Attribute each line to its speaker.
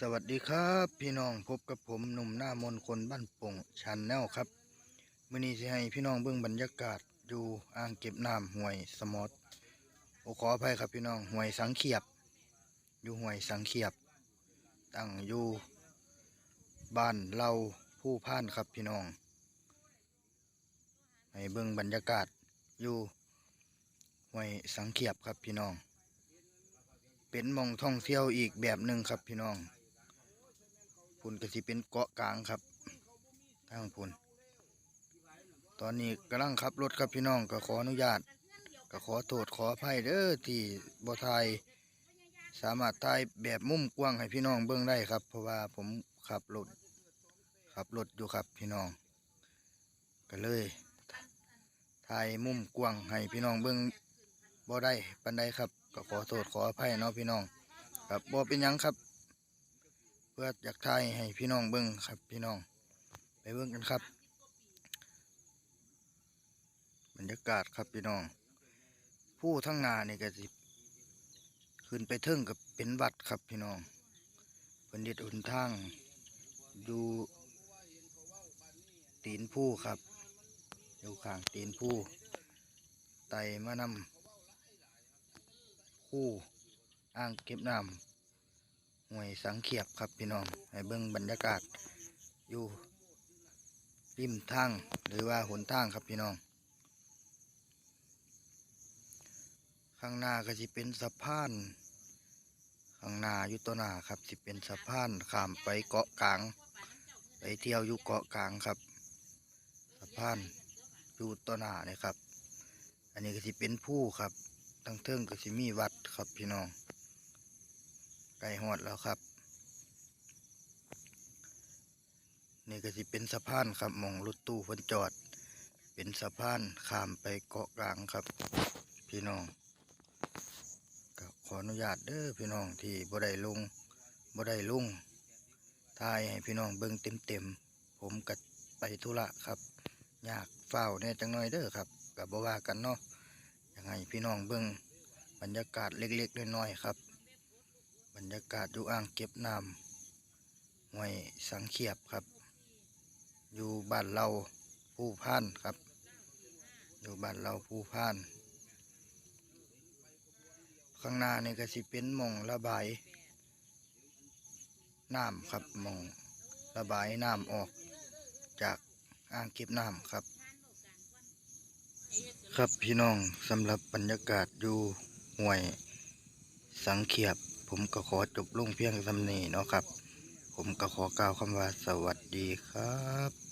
Speaker 1: สวัสดีครับพี่น้องพบกับผมหนุ่มหน้ามนคนบ้านโป่งชันแนลครับมื่อนี้จะให้พี่น้องเบื้องบรรยากาศอยู่อ่างเก็บน้ำห้วยสมอดโอขออภัยครับพี่น้องห้วยสังเขียบ อยู่ห้วยสังเขียบ ตั้งอยู่บ้านเราผู้พ่านครับพี่น้อง ให้เบื้องบรรยากาศอยู่ห้วยสังเขียบครับพี่น้องเป็นมองท่องเที่ยวอีกแบบหนึ่งครับพี่น้อง พุ่นก็สิเป็นเกาะกลางครับทางพุ่นตอนนี้กำลังขับรถครับพี่น้องก็ขออนุญาต ก็ขอโทษขออภัยเด้อที่บ่ทายสามารถถ่ายแบบมุมกว้างให้พี่น้องเบิ่งได้ครับ เพราะว่าผมขับรถขับรถอยู่ครับพี่น้องก็เลยถ่ายมุมกว้างให้พี่น้องเบิ่งบ่ได้ปานใดครับ ก็ขอโทษขออภัยเนาะพี่น้องครับบ่เป็นยังครับ เพื่ออยากถ่ายให้พี่น้องเบิ่งครับพี่น้อง ไปเบิ่งกันครับ บรรยากาศครับพี่น้อง ผู้ทั้งนานี่ก็สิขึ้นไปเทิงกับเป็นวัดครับพี่น้องเป็นเด็ดอุ่นทางดูตีนผู้ครับอยู่ข้างตีนผู้ไต่มานำคู่อ่างเก็บน้ำ ห่วยสังเขียบครับพี่น้องให้เบิ่งบรรยากาศอยู่ริมทางหรือว่าหนทางครับพี่น้อง ข้างหน้าก็สิเป็นสะพาน ข้างหน้ายู่ตัวหน้าครับสิเป็นสะพานข้ามไปเกาะกลาง ไปเที่ยวอยู่เกาะกลางครับ สะพานยู่ตัวหน้าเนี่ยครับ อันนี้ก็สิเป็นผู้ครับทั้งเทิงก็สิมีวัดครับพี่น้อง ใกล้หอดแล้วครับ นี่ก็สิเป็นสะพานครับมองรถตู้เพิ่นจอด เป็นสะพานข้ามไปเกาะกลางครับ พี่น้องก็ขออนุญาตเด้อพี่น้องที่บ่ได้ลงบ่ได้ลุงถ่ายให้พี่น้องเบิ่งเต็มๆผมก็ไปธุระครับ อยากเฝ้าแหน่จังน้อยเด้อครับก็บ่ว่ากันเนาะยากให้พี่น้องเบิ่งบรรยากาศเล็กๆน้อยๆครับ บรรยากาศอยู่อ่างเก็บน้ำห้วยสังเขียบครับ อยู่บ้านเราผู้พานครับ อยู่บ้านเราผู้พาน ข้างหน้านี่ก็สิเป็นมองระบายน้ำครับมองระบายน้ำออก จากอ่างเก็บน้ำครับ ครับพี่น้องสำหรับบรรยากาศอยู่ห้วยสังเขียบ ผมก็ขอจบลงเพียงสำนีเนาะครับ ผมก็ขอกล่าวคำว่าสวัสดีครับ